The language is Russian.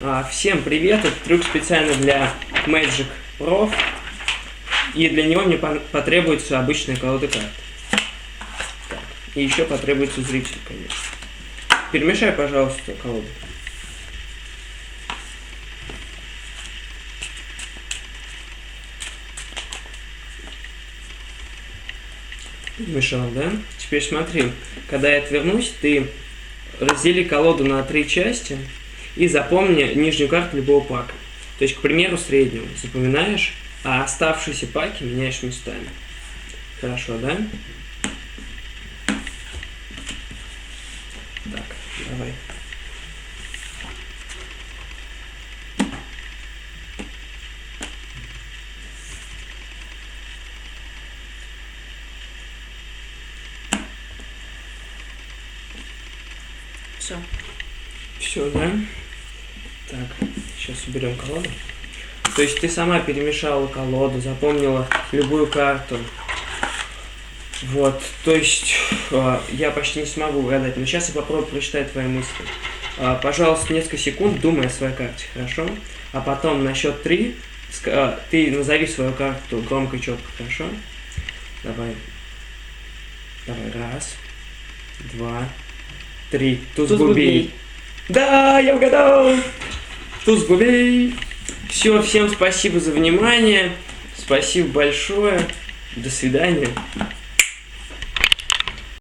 А, всем привет! Этот трюк специально для Magic Pro. И для него мне потребуется обычная колода карт. Так. И еще потребуется зритель, конечно. Перемешай, пожалуйста, колоду. Мешал, да? Теперь смотри, когда я отвернусь, ты раздели колоду на три части и запомни нижнюю карту любого пака. То есть, к примеру, среднюю запоминаешь, а оставшиеся паки меняешь местами. Хорошо, да? Так, давай. Все. Все, да? Так, сейчас уберем колоду. То есть ты сама перемешала колоду, запомнила любую карту. Вот, то есть э, я почти не смогу угадать, но сейчас я попробую прочитать твои мысли. Э, пожалуйста, несколько секунд думай о своей карте, хорошо? А потом на счет три э, ты назови свою карту громко и четко, хорошо? Давай. Давай, раз, два, три. Туз бубей. бубей. Да, я угадал! Туз бубей! Все, всем спасибо за внимание. Спасибо большое. До свидания.